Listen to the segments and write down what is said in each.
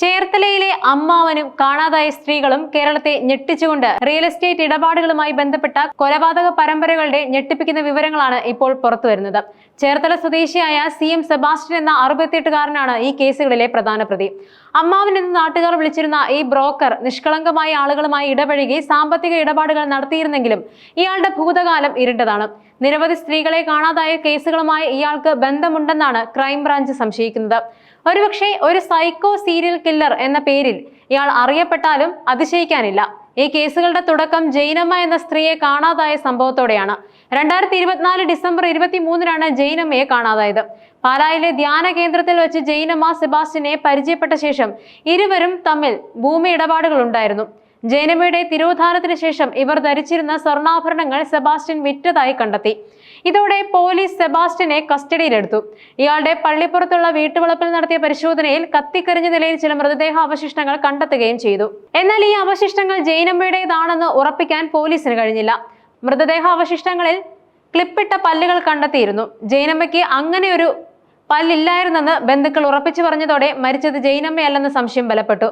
ചേർത്തലയിലെ അമ്മാവനും കാണാതായ സ്ത്രീകളും കേരളത്തെ ഞെട്ടിച്ചുകൊണ്ട് റിയൽ എസ്റ്റേറ്റ് ഇടപാടുകളുമായി ബന്ധപ്പെട്ട കൊലപാതക പരമ്പരകളുടെ ഞെട്ടിപ്പിക്കുന്ന വിവരങ്ങളാണ് ഇപ്പോൾ പുറത്തുവരുന്നത് ചേർത്തല സ്വദേശിയായ സി എം സെബാസ്റ്റ്യൻ എന്ന അറുപത്തിയെട്ടുകാരനാണ് ഈ കേസുകളിലെ പ്രധാന പ്രതി. അമ്മാവൻ എന്ന് നാട്ടുകാർ വിളിച്ചിരുന്ന ഈ ബ്രോക്കർ നിഷ്കളങ്കമായ ആളുകളുമായി ഇടപഴകി സാമ്പത്തിക ഇടപാടുകൾ നടത്തിയിരുന്നെങ്കിലും ഇയാളുടെ ഭൂതകാലം ഇരുണ്ടതാണ്. നിരവധി സ്ത്രീകളെ കാണാതായ കേസുകളുമായി ഇയാൾക്ക് ബന്ധമുണ്ടെന്നാണ് ക്രൈംബ്രാഞ്ച് സംശയിക്കുന്നത്. ഒരുപക്ഷെ ഒരു സൈക്കോ സീരിയൽ കില്ലർ എന്ന പേരിൽ ഇയാൾ അറിയപ്പെട്ടാലും അതിശയിക്കാനില്ല. ഈ കേസുകളുടെ തുടക്കം ജൈനമ്മ എന്ന സ്ത്രീയെ കാണാതായ സംഭവത്തോടെയാണ്. രണ്ടായിരത്തി ഇരുപത്തിനാല് ഡിസംബർ ഇരുപത്തി മൂന്നിനാണ് ജൈനമ്മയെ കാണാതായത്. പാലായിലെ ധ്യാന കേന്ദ്രത്തിൽ വെച്ച് ജൈനമ്മ സെബാസ്റ്റിനെ പരിചയപ്പെട്ട ശേഷം ഇരുവരും തമ്മിൽ ഭൂമി ഇടപാടുകൾ ഉണ്ടായിരുന്നു. ജൈനമ്മയുടെ തിരോധാനത്തിന് ശേഷം ഇവർ ധരിച്ചിരുന്ന സ്വർണാഭരണങ്ങൾ സെബാസ്റ്റ്യൻ വിറ്റതായി കണ്ടെത്തി. ഇതോടെ പോലീസ് സെബാസ്റ്റ്യനെ കസ്റ്റഡിയിലെടുത്തു. ഇയാളുടെ പള്ളിപ്പുറത്തുള്ള വീട്ടുവളപ്പിൽ നടത്തിയ പരിശോധനയിൽ കത്തിക്കരിഞ്ഞ നിലയിൽ ചില മൃതദേഹ അവശിഷ്ടങ്ങൾ കണ്ടെത്തുകയും ചെയ്തു. എന്നാൽ ഈ അവശിഷ്ടങ്ങൾ ജൈനമ്മയുടേതാണെന്ന് ഉറപ്പിക്കാൻ പോലീസിന് കഴിഞ്ഞില്ല. മൃതദേഹ അവശിഷ്ടങ്ങളിൽ ക്ലിപ്പിട്ട പല്ലുകൾ കണ്ടെത്തിയിരുന്നു. ജൈനമ്മയ്ക്ക് അങ്ങനെ ഒരു പല്ലില്ലായിരുന്നെന്ന് ബന്ധുക്കൾ ഉറപ്പിച്ചു പറഞ്ഞതോടെ മരിച്ചത് ജൈനമ്മയല്ലെന്ന് സംശയം ബലപ്പെട്ടു.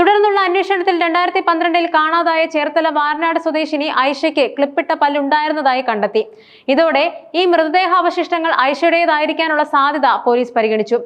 തുടർന്നുള്ള അന്വേഷണത്തിൽ രണ്ടായിരത്തി പന്ത്രണ്ടിൽ കാണാതായ ചേർത്തല വാരനാട് സ്വദേശിനി ഐഷയ്ക്ക് ക്ലിപ്പിട്ട പല്ലുണ്ടായിരുന്നതായി കണ്ടെത്തി. ഇതോടെ ഈ മൃതദേഹാവശിഷ്ടങ്ങൾ ഐഷയുടേതായിരിക്കാനുള്ള സാധ്യത പോലീസ് പരിഗണിച്ചു.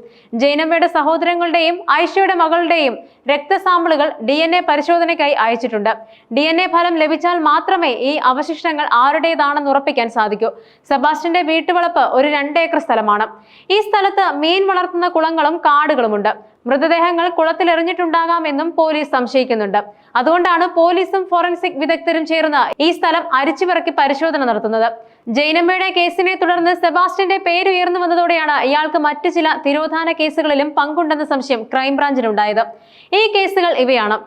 ജൈനമ്മയുടെ സഹോദരങ്ങളുടെയും ഐഷയുടെ മകളുടെയും രക്തസാമ്പിളുകൾ ഡി എൻ എ പരിശോധനയ്ക്കായി അയച്ചിട്ടുണ്ട്. ഡി എൻ എ ഫലം ലഭിച്ചാൽ മാത്രമേ ഈ അവശിഷ്ടങ്ങൾ ആരുടേതാണെന്ന് ഉറപ്പിക്കാൻ സാധിക്കൂ. സെബാസ്റ്റ്യന്റെ വീട്ടുവളപ്പ് ഒരു രണ്ടേക്കർ സ്ഥലമാണ്. ഈ സ്ഥലത്ത് മീൻ വളർത്തുന്ന കുളങ്ങളും കാടുകളുമുണ്ട്. മൃതദേഹങ്ങൾ കുളത്തിൽ എറിഞ്ഞിട്ടുണ്ടാകാമെന്നും പോലീസ് സംശയിക്കുന്നുണ്ട്. അതുകൊണ്ടാണ് പോലീസും ഫോറൻസിക് വിദഗ്ധരും ചേർന്ന് ഈ സ്ഥലം അരിച്ചുപിറക്കി പരിശോധന നടത്തുന്നത്. ജൈനമ്മയുടെ കേസിനെ തുടർന്ന് സെബാസ്റ്റ്യന്റെ പേര് ഉയർന്നു വന്നതോടെയാണ് ഇയാൾക്ക് മറ്റു ചില തിരോധാന കേസുകളിലും പങ്കുണ്ടെന്ന സംശയം ക്രൈംബ്രാഞ്ചിനുണ്ടായത്. ഈ കേസുകൾ ഇവയാണ്.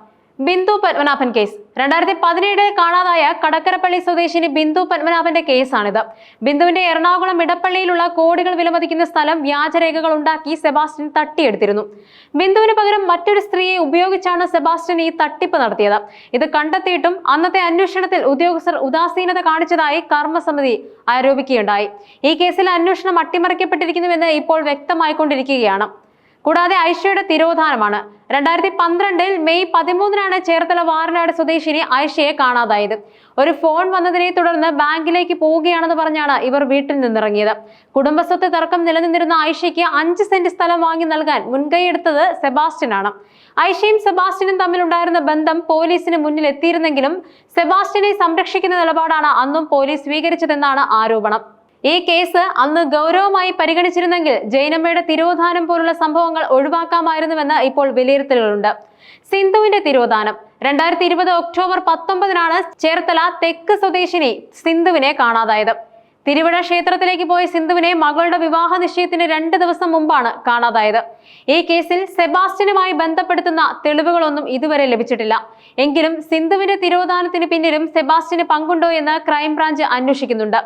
ബിന്ദു പത്മനാഭൻ കേസ്. രണ്ടായിരത്തി പതിനേഴിൽ കാണാതായ കടക്കരപ്പള്ളി സ്വദേശിനി ബിന്ദു പത്മനാഭന്റെ കേസാണിത്. ബിന്ദുവിന്റെ എറണാകുളം ഇടപ്പള്ളിയിലുള്ള കോടികൾ വിലമതിക്കുന്ന സ്ഥലം വ്യാജരേഖകൾ ഉണ്ടാക്കി സെബാസ്റ്റ്യൻ തട്ടിയെടുത്തിരുന്നു. ബിന്ദുവിന് പകരം മറ്റൊരു സ്ത്രീയെ ഉപയോഗിച്ചാണ് സെബാസ്റ്റ്യൻ ഈ തട്ടിപ്പ് നടത്തിയത്. ഇത് കണ്ടെത്തിയിട്ടും അന്നത്തെ അന്വേഷണത്തിൽ ഉദ്യോഗസ്ഥർ ഉദാസീനത കാണിച്ചതായി കർമ്മസമിതി ആരോപിക്കുകയുണ്ടായി. ഈ കേസിൽ അന്വേഷണം അട്ടിമറിക്കപ്പെട്ടിരിക്കുന്നുവെന്ന് ഇപ്പോൾ വ്യക്തമായിക്കൊണ്ടിരിക്കുകയാണ്. കൂടാതെ ഐഷയുടെ തിരോധാനമാണ്. രണ്ടായിരത്തി പന്ത്രണ്ടിൽ മെയ് പതിമൂന്നിനാണ് ചേർത്തല വാറനാട് സ്വദേശിനി ഐഷയെ കാണാതായത്. ഒരു ഫോൺ വന്നതിനെ തുടർന്ന് ബാങ്കിലേക്ക് പോവുകയാണെന്ന് പറഞ്ഞാണ് ഇവർ വീട്ടിൽ നിന്നിറങ്ങിയത്. കുടുംബസ്വത്ത് തർക്കം നിലനിന്നിരുന്ന ഐഷയ്ക്ക് അഞ്ച് സെന്റ് സ്ഥലം വാങ്ങി നൽകാൻ മുൻകൈയെടുത്തത് സെബാസ്റ്റ്യനാണ്. ഐഷയും സെബാസ്റ്റ്യനും തമ്മിലുണ്ടായിരുന്ന ബന്ധം പോലീസിന് മുന്നിൽ എത്തിയിരുന്നെങ്കിലും സെബാസ്റ്റ്യനെ സംരക്ഷിക്കുന്ന നിലപാടാണ് അന്നും പോലീസ് സ്വീകരിച്ചതെന്നാണ് ആരോപണം. ഈ കേസ് അന്ന് ഗൗരവമായി പരിഗണിച്ചിരുന്നെങ്കിൽ ജൈനമ്മയുടെ തിരോധാനം പോലുള്ള സംഭവങ്ങൾ ഒഴിവാക്കാമായിരുന്നുവെന്ന് ഇപ്പോൾ വിലയിരുത്തലുകളുണ്ട്. സിന്ധുവിന്റെ തിരോധാനം. രണ്ടായിരത്തി ഇരുപത് ഒക്ടോബർ പത്തൊമ്പതിനാണ് ചേർത്തല തെക്ക് സ്വദേശിനി സിന്ധുവിനെ കാണാതായത്. തിരുവിഴ ക്ഷേത്രത്തിലേക്ക് പോയ സിന്ധുവിനെ മകളുടെ വിവാഹ നിശ്ചയത്തിന് രണ്ട് ദിവസം മുമ്പാണ് കാണാതായത്. ഈ കേസിൽ സെബാസ്റ്റ്യനുമായി ബന്ധപ്പെടുത്തുന്ന തെളിവുകളൊന്നും ഇതുവരെ ലഭിച്ചിട്ടില്ല. എങ്കിലും സിന്ധുവിന്റെ തിരോധാനത്തിന് പിന്നിലും സെബാസ്റ്റ്യന് പങ്കുണ്ടോ എന്ന് ക്രൈംബ്രാഞ്ച് അന്വേഷിക്കുന്നുണ്ട്.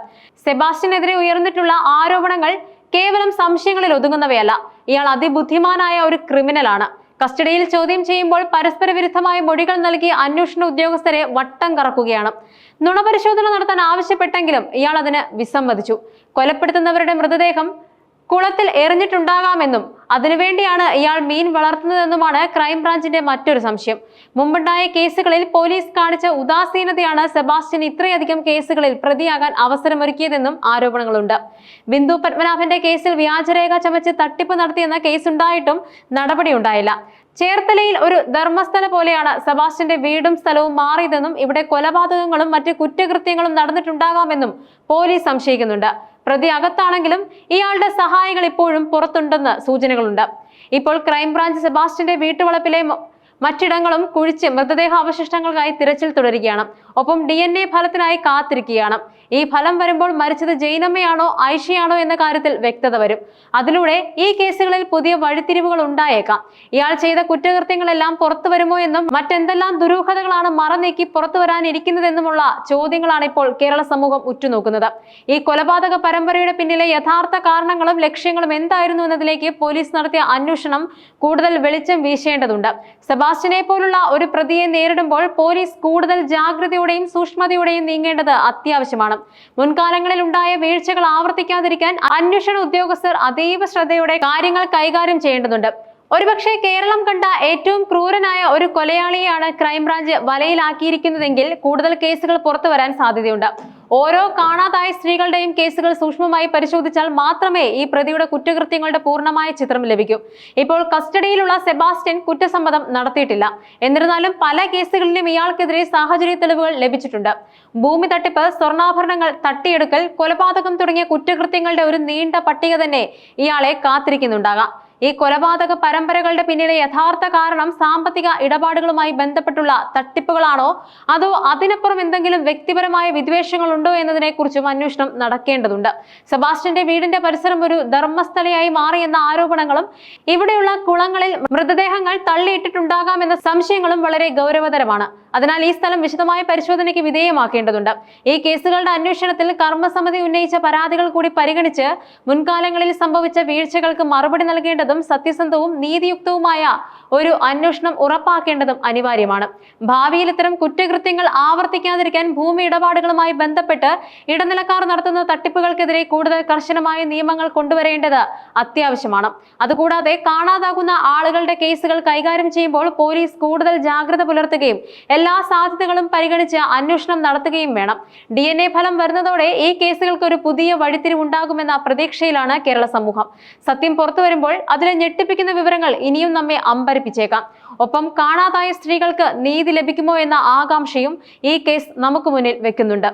സെബാസ്റ്റ്യനെതിരെ ഉയർന്നിട്ടുള്ള ആരോപണങ്ങൾ കേവലം സംശയങ്ങളിൽ ഒതുങ്ങുന്നവയല്ല. ഇയാൾ അതിബുദ്ധിമാനായ ഒരു ക്രിമിനലാണ്. കസ്റ്റഡിയിൽ ചോദ്യം ചെയ്യുമ്പോൾ പരസ്പര വിരുദ്ധമായ മൊഴികൾ നൽകി അന്വേഷണ ഉദ്യോഗസ്ഥരെ വട്ടം കറക്കുകയാണ്. നുണപരിശോധന നടത്താൻ ആവശ്യപ്പെട്ടെങ്കിലും ഇയാൾ അതിന് വിസമ്മതിച്ചു. കൊലപ്പെടുത്തുന്നവരുടെ മൃതദേഹം കുളത്തിൽ എറിഞ്ഞിട്ടുണ്ടാകാമെന്നും അതിനുവേണ്ടിയാണ് ഇയാൾ മീൻ വളർത്തുന്നതെന്നുമാണ് ക്രൈംബ്രാഞ്ചിന്റെ മറ്റൊരു സംശയം. മുമ്പുണ്ടായ കേസുകളിൽ പോലീസ് കാണിച്ച ഉദാസീനതയാണ് സെബാസ്റ്റ്യൻ ഇത്രയധികം കേസുകളിൽ പ്രതിയാകാൻ അവസരമൊരുക്കിയതെന്നും ആരോപണങ്ങളുണ്ട്. ബിന്ദു പത്മനാഭന്റെ കേസിൽ വ്യാജരേഖ ചമച്ച് തട്ടിപ്പ് നടത്തിയെന്ന കേസുണ്ടായിട്ടും നടപടിയുണ്ടായില്ല. ചേർത്തലയിൽ ഒരു ധർമ്മസ്ഥല പോലെയാണ് സെബാസ്റ്റ്യന്റെ വീടും സ്ഥലവും മാറിയതെന്നും ഇവിടെ കൊലപാതകങ്ങളും മറ്റ് കുറ്റകൃത്യങ്ങളും നടന്നിട്ടുണ്ടാകാമെന്നും പോലീസ് സംശയിക്കുന്നുണ്ട്. പ്രതി അകത്താണെങ്കിലും ഇയാളുടെ സഹായികൾ ഇപ്പോഴും പുറത്തുണ്ടെന്ന് സൂചനകളുണ്ട്. ഇപ്പോൾ ക്രൈംബ്രാഞ്ച് സെബാസ്റ്റ്യന്റെ വീട്ടുവളപ്പിലെ മറ്റിടങ്ങളും കുഴിച്ച് മൃതദേഹാവശിഷ്ടങ്ങൾക്കായി തിരച്ചിൽ തുടരുകയാണ്. ഒപ്പം ഡി എൻ എ ഫലത്തിനായി കാത്തിരിക്കുകയാണ്. ഈ ഫലം വരുമ്പോൾ മരിച്ചത് ജൈനമ്മയാണോ ഐഷയാണോ എന്ന കാര്യത്തിൽ വ്യക്തത വരും. അതിലൂടെ ഈ കേസുകളിൽ പുതിയ വഴിത്തിരിവുകൾ ഉണ്ടായേക്കാം. ഇയാൾ ചെയ്ത കുറ്റകൃത്യങ്ങളെല്ലാം പുറത്തു വരുമോ എന്നും മറ്റെന്തെല്ലാം ദുരൂഹതകളാണ് മറനീക്കി പുറത്തു വരാനിരിക്കുന്നതെന്നുമുള്ള ചോദ്യങ്ങളാണ് ഇപ്പോൾ കേരള സമൂഹം ഉറ്റുനോക്കുന്നത്. ഈ കൊലപാതക പരമ്പരയുടെ പിന്നിലെ യഥാർത്ഥ കാരണങ്ങളും ലക്ഷ്യങ്ങളും എന്തായിരുന്നു എന്നതിലേക്ക് പോലീസ് നടത്തിയ അന്വേഷണം കൂടുതൽ വെളിച്ചം വീശേണ്ടതുണ്ട്. സെബാസ്റ്റ്യനെ പോലുള്ള ഒരു പ്രതിയെ നേരിടുമ്പോൾ പോലീസ് കൂടുതൽ ജാഗ്രതയോടെയും സൂക്ഷ്മതയോടെയും നീങ്ങേണ്ടത് അത്യാവശ്യമാണ്. മുൻകാലങ്ങളിൽ ഉണ്ടായ വീഴ്ചകൾ ആവർത്തിക്കാതിരിക്കാൻ അന്വേഷണ ഉദ്യോഗസ്ഥർ അതീവ ശ്രദ്ധയോടെ കാര്യങ്ങൾ കൈകാര്യം ചെയ്യേണ്ടതുണ്ട്. ഒരുപക്ഷെ കേരളം കണ്ട ഏറ്റവും ക്രൂരനായ ഒരു കൊലയാളിയെയാണ് ക്രൈംബ്രാഞ്ച് വലയിലാക്കിയിരിക്കുന്നതെങ്കിൽ കൂടുതൽ കേസുകൾ പുറത്തു വരാൻ സാധ്യതയുണ്ട്. ഓരോ കാണാതായ സ്ത്രീകളുടെയും കേസുകൾ സൂക്ഷ്മമായി പരിശോധിച്ചാൽ മാത്രമേ ഈ പ്രതിയുടെ കുറ്റകൃത്യങ്ങളുടെ പൂർണമായ ചിത്രം ലഭിക്കൂ. ഇപ്പോൾ കസ്റ്റഡിയിലുള്ള സെബാസ്റ്റ്യൻ കുറ്റസമ്മതം നടത്തിയിട്ടില്ല. എന്നിരുന്നാലും പല കേസുകളിലും ഇയാൾക്കെതിരെ സാഹചര്യ തെളിവുകൾ ലഭിച്ചിട്ടുണ്ട്. ഭൂമി തട്ടിപ്പ് സ്വർണാഭരണങ്ങൾ തട്ടിയെടുക്കൽ കൊലപാതകം തുടങ്ങിയ കുറ്റകൃത്യങ്ങളുടെ ഒരു നീണ്ട പട്ടിക തന്നെ ഇയാളെ കാത്തിരിക്കുന്നുണ്ടാകാം. ഈ കൊലപാതക പരമ്പരകളുടെ പിന്നിലെ യഥാർത്ഥ കാരണം സാമ്പത്തിക ഇടപാടുകളുമായി ബന്ധപ്പെട്ടുള്ള തട്ടിപ്പുകളാണോ? അതോ അതിനപ്പുറം എന്തെങ്കിലും വ്യക്തിപരമായ വിദ്വേഷങ്ങളുണ്ടോ എന്നതിനെ കുറിച്ചും അന്വേഷണം നടക്കേണ്ടതുണ്ട്. സെബാസ്റ്റ്യന്റെ വീടിന്റെ പരിസരം ഒരു ധർമ്മസ്ഥലയായി മാറിയെന്ന ആരോപണങ്ങളും ഇവിടെയുള്ള കുളങ്ങളിൽ മൃതദേഹങ്ങൾ തള്ളിയിട്ടിട്ടുണ്ടാകാമെന്ന സംശയങ്ങളും വളരെ ഗൗരവതരമാണ്. അതിനാൽ ഈ സ്ഥലം വിശദമായ പരിശോധനയ്ക്ക് വിധേയമാക്കേണ്ടതുണ്ട്. ഈ കേസുകളുടെ അന്വേഷണത്തിൽ കർമ്മസമിതി ഉന്നയിച്ച പരാതികൾ കൂടി പരിഗണിച്ച് മുൻകാലങ്ങളിൽ സംഭവിച്ച വീഴ്ചകൾക്ക് മറുപടി നൽകേണ്ടതും സത്യസന്ധവും നീതിയുക്തവുമായ ഒരു അന്വേഷണം ഉറപ്പാക്കേണ്ടതും അനിവാര്യമാണ്. ഭാവിയിൽ ഇത്തരം കുറ്റകൃത്യങ്ങൾ ആവർത്തിക്കാതിരിക്കാൻ ഭൂമി ഇടപാടുകളുമായി ബന്ധപ്പെട്ട് ഇടനിലക്കാർ നടത്തുന്ന തട്ടിപ്പുകൾക്കെതിരെ കൂടുതൽ കർശനമായ നിയമങ്ങൾ കൊണ്ടുവരേണ്ടത് അത്യാവശ്യമാണ്. അതുകൂടാതെ കാണാതാകുന്ന ആളുകളുടെ കേസുകൾ കൈകാര്യം ചെയ്യുമ്പോൾ പോലീസ് കൂടുതൽ ജാഗ്രത പുലർത്തുകയും എല്ലാ സാധ്യതകളും പരിഗണിച്ച് അന്വേഷണം നടത്തുകയും വേണം. ഡി ഫലം വരുന്നതോടെ ഈ കേസുകൾക്ക് ഒരു പുതിയ വഴിത്തിരിവുണ്ടാകുമെന്ന പ്രതീക്ഷയിലാണ് കേരള സമൂഹം. സത്യം പുറത്തു വരുമ്പോൾ അതിലെ ഞെട്ടിപ്പിക്കുന്ന വിവരങ്ങൾ ഇനിയും നമ്മെ അമ്പരിപ്പിച്ചേക്കാം. ഒപ്പം കാണാതായ സ്ത്രീകൾക്ക് നീതി ലഭിക്കുമോ എന്ന ആകാംക്ഷയും ഈ കേസ് നമുക്ക് മുന്നിൽ വെക്കുന്നുണ്ട്.